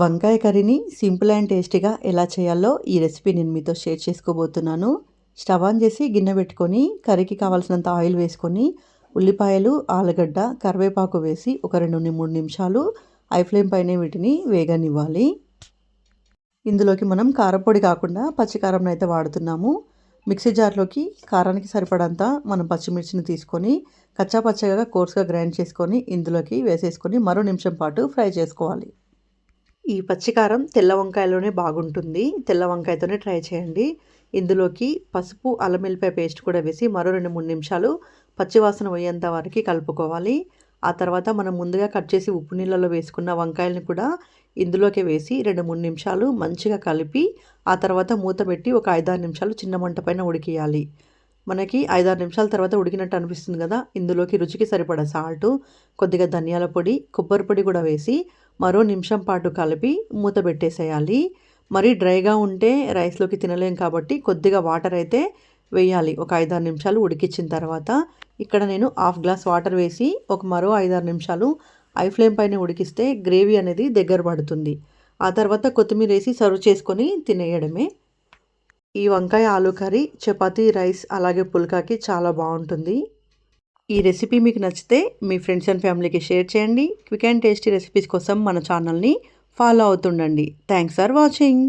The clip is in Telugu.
వంకాయ కర్రీని సింపుల్ అండ్ టేస్టీగా ఎలా చేయాలో ఈ రెసిపీ నేను మీతో షేర్ చేసుకోబోతున్నాను. స్టవ్ ఆన్ చేసి గిన్నె పెట్టుకొని కర్రీకి కావాల్సినంత ఆయిల్ వేసుకొని ఉల్లిపాయలు ఆలుగడ్డ కరివేపాకు వేసి ఒక రెండు మూడు నిమిషాలు ఐ ఫ్లేమ్ పైన వీటిని వేగనివ్వాలి. ఇందులోకి మనం కారపొడి కాకుండా పచ్చికారం అయితే వాడుతున్నాము. మిక్సీ జార్లోకి కారానికి సరిపడంత మనం పచ్చిమిర్చిని తీసుకొని కచ్చా పచ్చగా కోర్స్గా గ్రైండ్ చేసుకొని ఇందులోకి వేసేసుకొని మరో నిమిషం పాటు ఫ్రై చేసుకోవాలి. ఈ పచ్చికారం తెల్ల వంకాయలోనే బాగుంటుంది. తెల్ల వంకాయతోనే ట్రై చేయండి. ఇందులోకి పసుపు అల్లం వెల్లిపాయ పేస్ట్ కూడా వేసి మరో రెండు మూడు నిమిషాలు పచ్చివాసన పోయేంత వరకు కలుపుకోవాలి. ఆ తర్వాత మనం ముందుగా కట్ చేసి ఉప్పు నీళ్ళలో వేసుకున్న వంకాయలను కూడా ఇందులోకి వేసి రెండు మూడు నిమిషాలు మంచిగా కలిపి ఆ తర్వాత మూత పెట్టి ఒక ఐదారు నిమిషాలు చిన్న మంట పైన ఉడికియాలి. మనకి ఐదారు నిమిషాల తర్వాత ఉడికినట్టు అనిపిస్తుంది కదా? ఇందులోకి రుచికి సరిపడా సాల్టు కొద్దిగా ధనియాల పొడి కొబ్బరి పొడి కూడా వేసి మరో నిమిషం పాటు కలిపి మూత పెట్టేసేయాలి. మరీ డ్రైగా ఉంటే రైస్లోకి తినలేం కాబట్టి కొద్దిగా వాటర్ అయితే వేయాలి. ఒక ఐదారు నిమిషాలు ఉడికించిన తర్వాత ఇక్కడ నేను హాఫ్ గ్లాస్ వాటర్ వేసి ఒక మరో ఐదారు నిమిషాలు ఐ ఫ్లేమ్ పైన ఉడికిస్తే గ్రేవీ అనేది దగ్గర పడుతుంది. ఆ తర్వాత కొత్తిమీర వేసి సర్వ్ చేసుకొని తినేయడమే. ఈ వంకాయ ఆలు కర్రీ చపాతీ రైస్ అలాగే పుల్కాకి చాలా బాగుంటుంది. ఈ రెసిపీ మీకు నచ్చితే మీ ఫ్రెండ్స్ అండ్ ఫ్యామిలీకి షేర్ చేయండి. క్విక్ అండ్ టేస్టీ రెసిపీస్ కోసం మన ఛానల్ని ఫాలో అవుతుండండి. Thanks for watching.